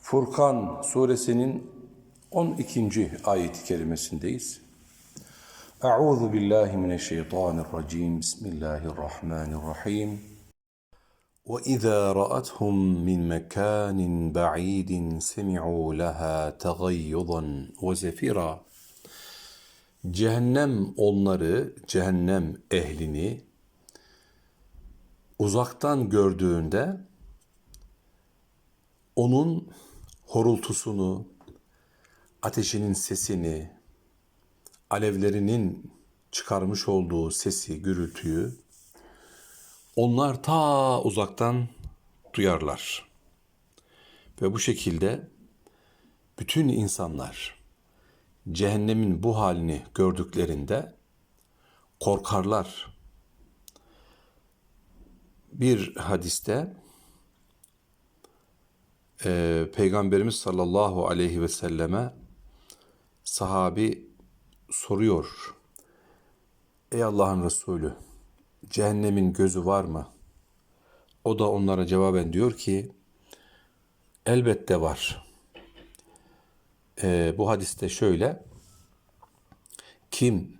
Furkan suresinin 12. ayet-i kerimesindeyiz. Euzu billahi mineşşeytanirracim. Bismillahirrahmanirrahim. وَإِذَا رَأَتْهُمْ مِنْ مَكَانٍ بَعِيدٍ سَمِعُوا لَهَا تَغَيُّظًا وَزَفِيرًا Cehennem onları, cehennem ehlini uzaktan gördüğünde onun horultusunu, ateşinin sesini, alevlerinin çıkarmış olduğu sesi, gürültüyü onlar ta uzaktan duyarlar. Ve bu şekilde bütün insanlar cehennemin bu halini gördüklerinde korkarlar. Bir hadiste e, Peygamberimiz sallallahu aleyhi ve selleme sahabi soruyor. Ey Allah'ın Resulü, cehennemin gözü var mı? O da onlara cevaben diyor ki, elbette var. E, bu hadiste şöyle, kim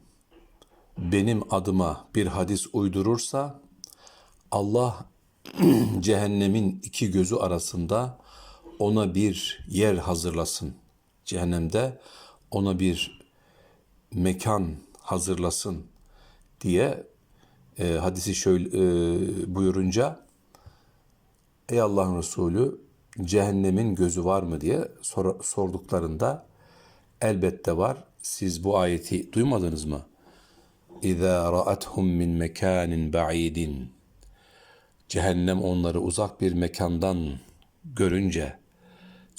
benim adıma bir hadis uydurursa, Allah cehennemin iki gözü arasında ona bir yer hazırlasın. Cehennemde ona bir mekan hazırlasın diye e, hadisi şöyle e, buyurunca Ey Allah'ın Resulü cehennemin gözü var mı diye sor, sorduklarında elbette var. Siz bu ayeti duymadınız mı? İza ra'athum min mekanin ba'idin Cehennem onları uzak bir mekandan görünce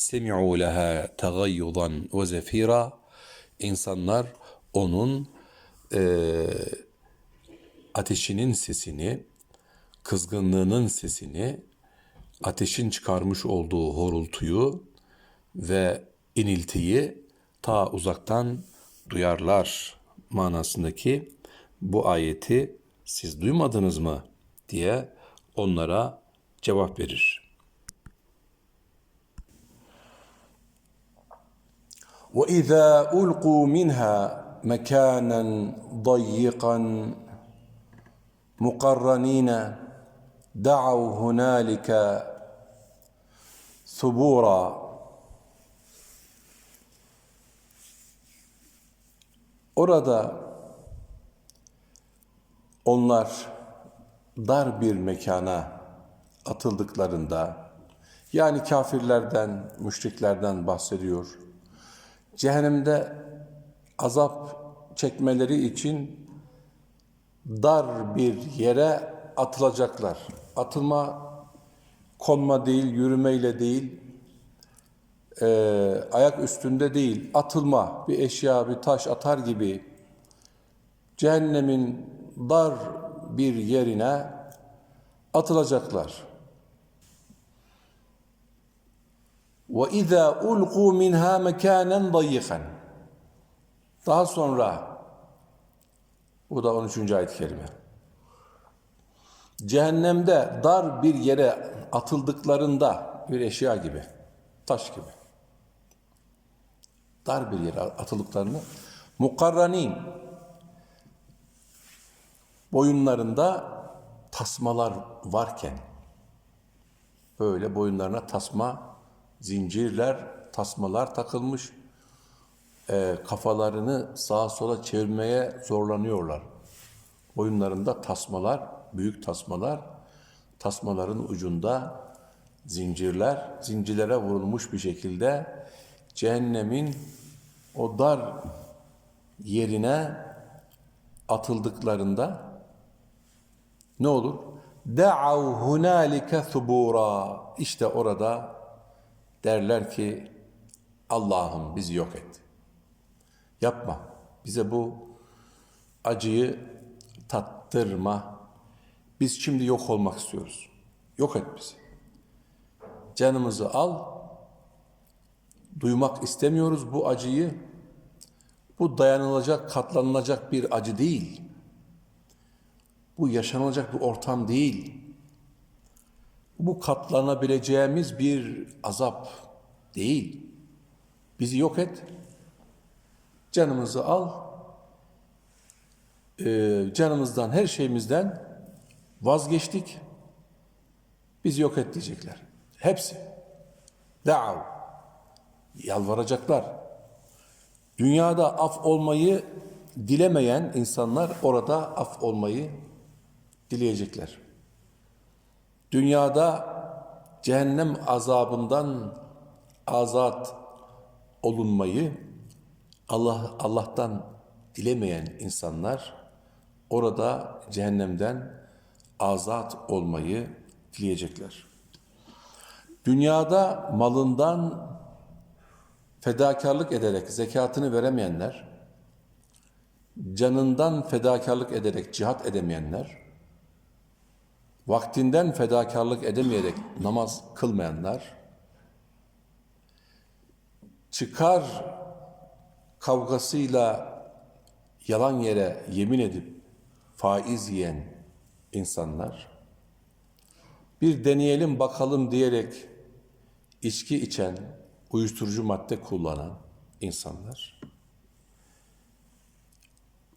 semi'u leha tagayyudan ve zefira insanlar onun e, ateşinin sesini, kızgınlığının sesini, ateşin çıkarmış olduğu horultuyu ve iniltiyi ta uzaktan duyarlar manasındaki bu ayeti siz duymadınız mı diye onlara cevap verir. وَإِذَا أُلْقُوا مِنْهَا مَكَانًا ضَيِّقًا مُقَرَّنِينَ دَعَوْا هُنَالِكَ ثُبُورًا Orada onlar dar bir mekana atıldıklarında yani kafirlerden, müşriklerden bahsediyor. Cehennemde azap çekmeleri için dar bir yere atılacaklar. Atılma konma değil, yürümeyle değil, e, ayak üstünde değil, atılma, bir eşya, bir taş atar gibi cehennemin dar bir yerine atılacaklar. وَاِذَا اُلْقُوا مِنْهَا مَكَانًا ضَيِّقًا Daha sonra, bu da 13. ayet-i kerime. Cehennemde dar bir yere atıldıklarında bir eşya gibi, taş gibi. Dar bir yere atıldıklarını mukarranin boyunlarında tasmalar varken böyle boyunlarına tasma, zincirler, tasmalar takılmış. E, kafalarını sağa sola çevirmeye zorlanıyorlar. Boyunlarında tasmalar, büyük tasmalar, tasmaların ucunda zincirler, zincirlere vurulmuş bir şekilde cehennemin o dar yerine atıldıklarında ne olur? Da'av hunalike thubura. İşte orada derler ki Allah'ım bizi yok et. Yapma. Bize bu acıyı tattırma. Biz şimdi yok olmak istiyoruz. Yok et bizi. Canımızı al. Duymak istemiyoruz bu acıyı. Bu dayanılacak, katlanılacak bir acı değil. Bu yaşanılacak bir ortam değil. Bu katlanabileceğimiz bir azap değil. Bizi yok et. Canımızı al. Ee, canımızdan, her şeyimizden vazgeçtik. Bizi yok et diyecekler. Hepsi. Da'av. Yalvaracaklar. Dünyada af olmayı dilemeyen insanlar orada af olmayı dileyecekler. Dünyada cehennem azabından azat olunmayı Allah Allah'tan dilemeyen insanlar orada cehennemden azat olmayı dileyecekler. Dünyada malından fedakarlık ederek zekatını veremeyenler, canından fedakarlık ederek cihat edemeyenler, vaktinden fedakarlık edemeyerek namaz kılmayanlar, çıkar kavgasıyla yalan yere yemin edip faiz yiyen insanlar, bir deneyelim bakalım diyerek içki içen, uyuşturucu madde kullanan insanlar,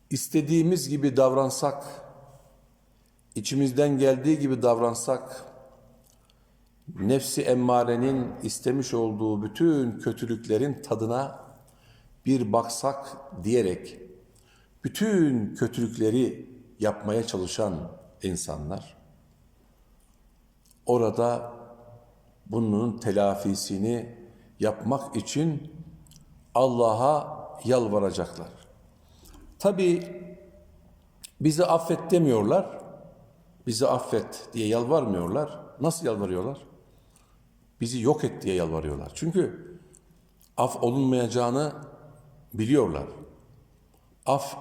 istediğimiz gibi davransak, içimizden geldiği gibi davransak, nefsi emmarenin istemiş olduğu bütün kötülüklerin tadına bir baksak diyerek, bütün kötülükleri yapmaya çalışan insanlar, orada bunun telafisini yapmak için Allah'a yalvaracaklar. Tabi bizi affet demiyorlar, bizi affet diye yalvarmıyorlar. Nasıl yalvarıyorlar? Bizi yok et diye yalvarıyorlar. Çünkü af olunmayacağını biliyorlar. Af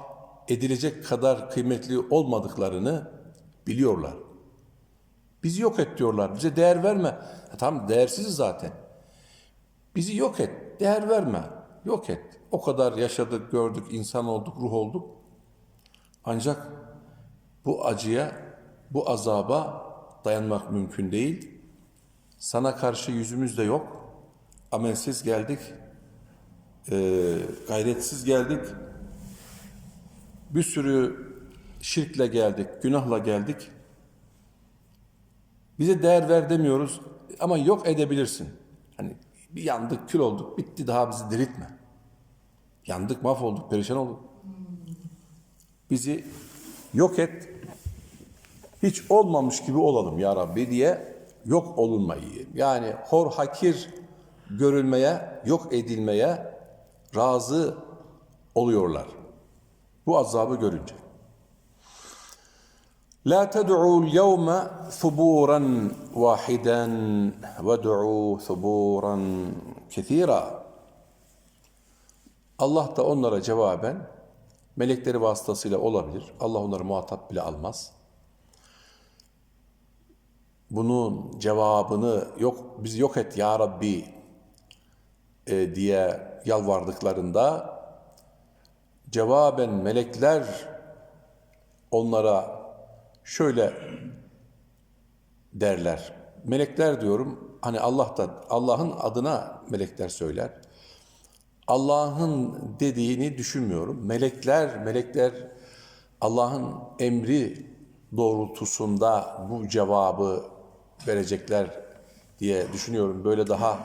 edilecek kadar kıymetli olmadıklarını biliyorlar. Bizi yok et diyorlar. Bize değer verme. Ya tamam değersiz zaten. Bizi yok et. Değer verme. Yok et. O kadar yaşadık, gördük, insan olduk, ruh olduk. Ancak bu acıya, bu azaba dayanmak mümkün değil. Sana karşı yüzümüz de yok. Amelsiz geldik. Ee, gayretsiz geldik. Bir sürü şirkle geldik, günahla geldik. Bize değer ver demiyoruz ama yok edebilirsin. Hani bir yandık, kül olduk, bitti daha bizi diriltme. Yandık, mahvolduk, perişan olduk. Bizi yok et, hiç olmamış gibi olalım ya Rabbi diye yok olunmayı. Yani hor hakir görülmeye, yok edilmeye razı oluyorlar. Bu azabı görünce. La ted'u yevme thuburan vahiden ve du'u thuburan kethira. Allah da onlara cevaben melekleri vasıtasıyla olabilir. Allah onları muhatap bile almaz. Bunun cevabını yok bizi yok et ya Rabbi e, diye yalvardıklarında cevaben melekler onlara şöyle derler. Melekler diyorum hani Allah da Allah'ın adına melekler söyler. Allah'ın dediğini düşünmüyorum. Melekler, melekler Allah'ın emri doğrultusunda bu cevabı verecekler diye düşünüyorum. Böyle daha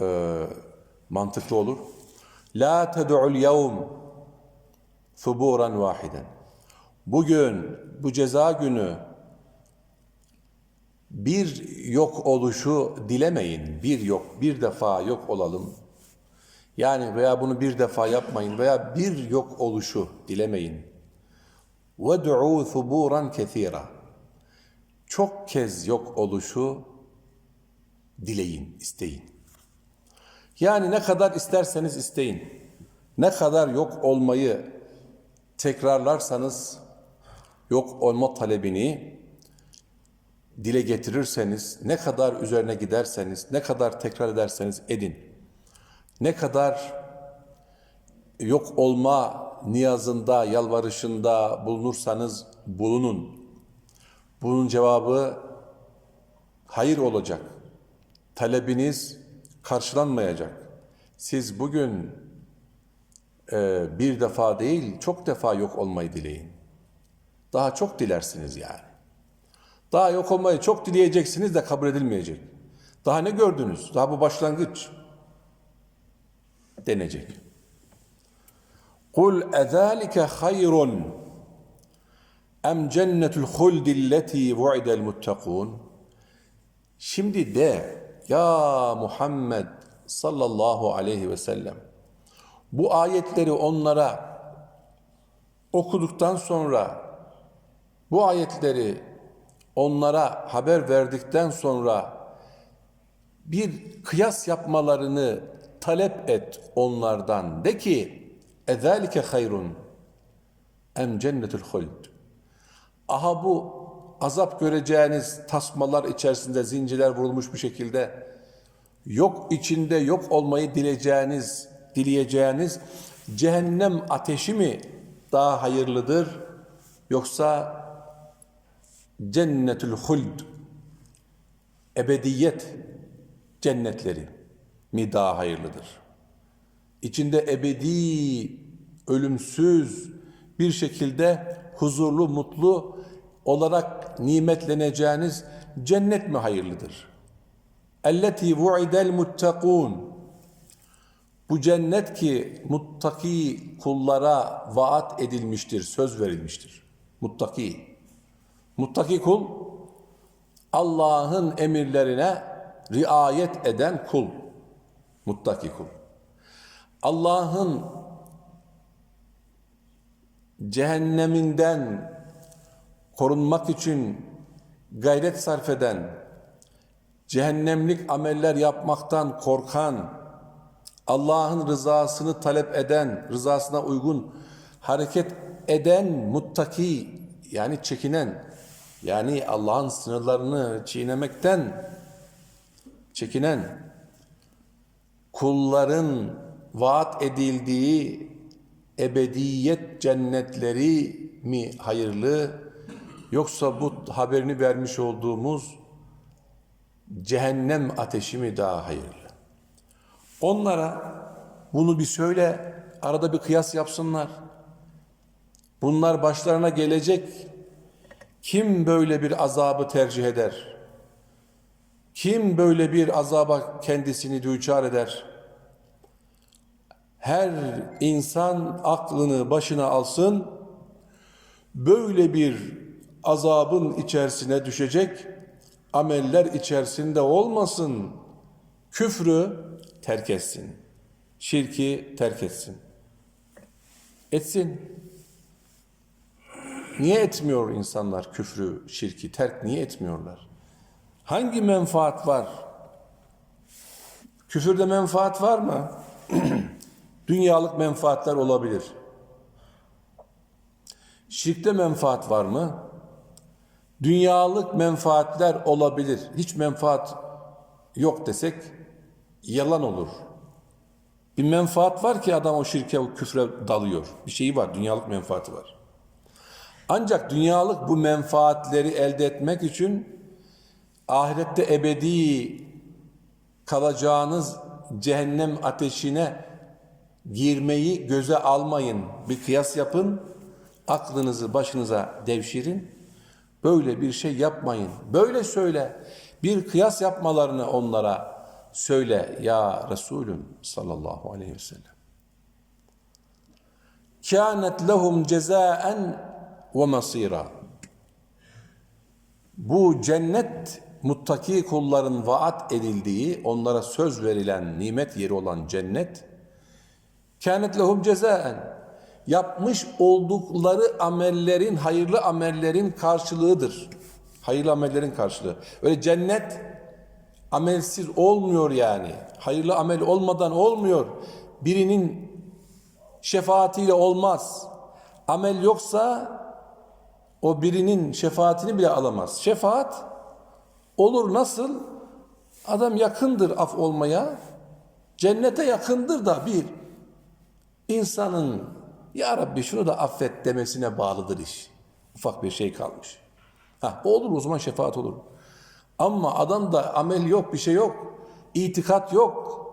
e, mantıklı olur. La ted'ul yevm thuburan vahiden. Bugün, bu ceza günü bir yok oluşu dilemeyin. Bir yok, bir defa yok olalım. Yani veya bunu bir defa yapmayın veya bir yok oluşu dilemeyin. وَدْعُوا ثُبُورًا كَثِيرًا çok kez yok oluşu dileyin, isteyin. Yani ne kadar isterseniz isteyin. Ne kadar yok olmayı tekrarlarsanız yok olma talebini dile getirirseniz, ne kadar üzerine giderseniz, ne kadar tekrar ederseniz edin. Ne kadar yok olma niyazında, yalvarışında bulunursanız bulunun. Bunun cevabı hayır olacak. Talebiniz karşılanmayacak. Siz bugün e, bir defa değil, çok defa yok olmayı dileyin. Daha çok dilersiniz yani. Daha yok olmayı çok dileyeceksiniz de kabul edilmeyecek. Daha ne gördünüz? Daha bu başlangıç denecek. Kul ezalike hayrun em cennetul huldilleti vu'idel muttakun Şimdi de ya Muhammed sallallahu aleyhi ve sellem bu ayetleri onlara okuduktan sonra bu ayetleri onlara haber verdikten sonra bir kıyas yapmalarını talep et onlardan. De ki اَذَٰلِكَ hayrun em cennetul huld. Aha bu azap göreceğiniz tasmalar içerisinde zincirler vurulmuş bir şekilde yok içinde yok olmayı dileyeceğiniz, dileyeceğiniz cehennem ateşi mi daha hayırlıdır yoksa cennetül huld ebediyet cennetleri mi daha hayırlıdır? İçinde ebedi, ölümsüz bir şekilde huzurlu, mutlu olarak nimetleneceğiniz cennet mi hayırlıdır? Elleti vu'idel muttakun bu cennet ki muttaki kullara vaat edilmiştir, söz verilmiştir. Muttaki. Muttaki kul Allah'ın emirlerine riayet eden kul. Muttaki kul. Allah'ın cehenneminden korunmak için gayret sarf eden, cehennemlik ameller yapmaktan korkan, Allah'ın rızasını talep eden, rızasına uygun hareket eden muttaki yani çekinen yani Allah'ın sınırlarını çiğnemekten çekinen kulların vaat edildiği ebediyet cennetleri mi hayırlı yoksa bu haberini vermiş olduğumuz cehennem ateşi mi daha hayırlı? Onlara bunu bir söyle, arada bir kıyas yapsınlar. Bunlar başlarına gelecek. Kim böyle bir azabı tercih eder? Kim böyle bir azaba kendisini düçar eder? Her insan aklını başına alsın, böyle bir azabın içerisine düşecek, ameller içerisinde olmasın, küfrü terk etsin, şirki terk etsin. Etsin. Niye etmiyor insanlar küfrü, şirki, terk niye etmiyorlar? Hangi menfaat var? Küfürde menfaat var mı? Dünyalık menfaatler olabilir. Şirkte menfaat var mı? Dünyalık menfaatler olabilir. Hiç menfaat yok desek yalan olur. Bir menfaat var ki adam o şirke, o küfre dalıyor. Bir şeyi var, dünyalık menfaati var. Ancak dünyalık bu menfaatleri elde etmek için ahirette ebedi kalacağınız cehennem ateşine girmeyi göze almayın. Bir kıyas yapın. Aklınızı başınıza devşirin. Böyle bir şey yapmayın. Böyle söyle. Bir kıyas yapmalarını onlara söyle ya Resulüm sallallahu aleyhi ve sellem. Kânet lehum cezaen ve masira. Bu cennet muttaki kulların vaat edildiği, onlara söz verilen nimet yeri olan cennet kânet lehum cezaen yapmış oldukları amellerin, hayırlı amellerin karşılığıdır. Hayırlı amellerin karşılığı. Öyle cennet Amelsiz olmuyor yani. Hayırlı amel olmadan olmuyor. Birinin şefaatiyle olmaz. Amel yoksa o birinin şefaatini bile alamaz. Şefaat olur nasıl? Adam yakındır af olmaya. Cennete yakındır da bir insanın ya Rabbi şunu da affet demesine bağlıdır iş. Ufak bir şey kalmış. Ha, olur o zaman şefaat olur. Ama adamda amel yok, bir şey yok. İtikat yok.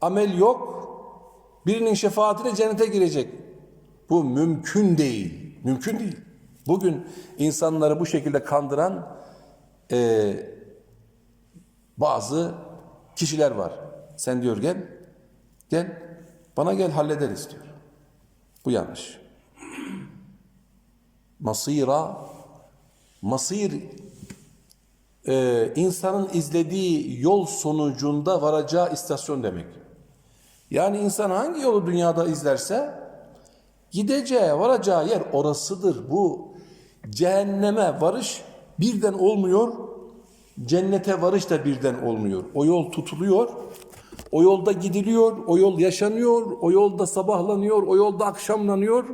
Amel yok. Birinin şefaatiyle cennete girecek. Bu mümkün değil. Mümkün değil. Bugün insanları bu şekilde kandıran eee, bazı kişiler var. Sen diyor gel, gel, bana gel hallederiz diyor. Bu yanlış. Masira, masir e, insanın izlediği yol sonucunda varacağı istasyon demek. Yani insan hangi yolu dünyada izlerse gideceği, varacağı yer orasıdır. Bu cehenneme varış birden olmuyor, cennete varış da birden olmuyor. O yol tutuluyor, o yolda gidiliyor, o yol yaşanıyor, o yolda sabahlanıyor, o yolda akşamlanıyor.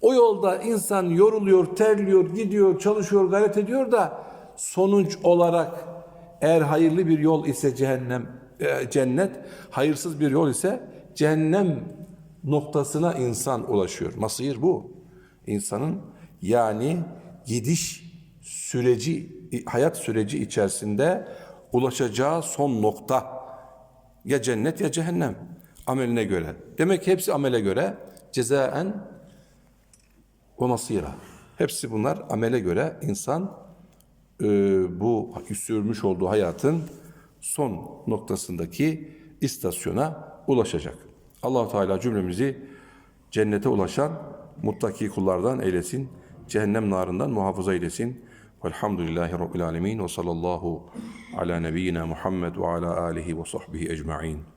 O yolda insan yoruluyor, terliyor, gidiyor, çalışıyor, gayret ediyor da sonuç olarak eğer hayırlı bir yol ise cehennem, e, cennet, hayırsız bir yol ise cehennem noktasına insan ulaşıyor. Masir bu. İnsanın yani gidiş süreci, hayat süreci içerisinde ulaşacağı son nokta ya cennet ya cehennem ameline göre. Demek hepsi amele göre cezaen ve masira. Hepsi bunlar amele göre insan e, bu sürmüş olduğu hayatın son noktasındaki istasyona ulaşacak. allah Teala cümlemizi cennete ulaşan muttaki kullardan eylesin. Cehennem narından muhafaza eylesin. والحمد لله رب العالمين وصلى الله على نبينا محمد وعلى آله وصحبه أجمعين.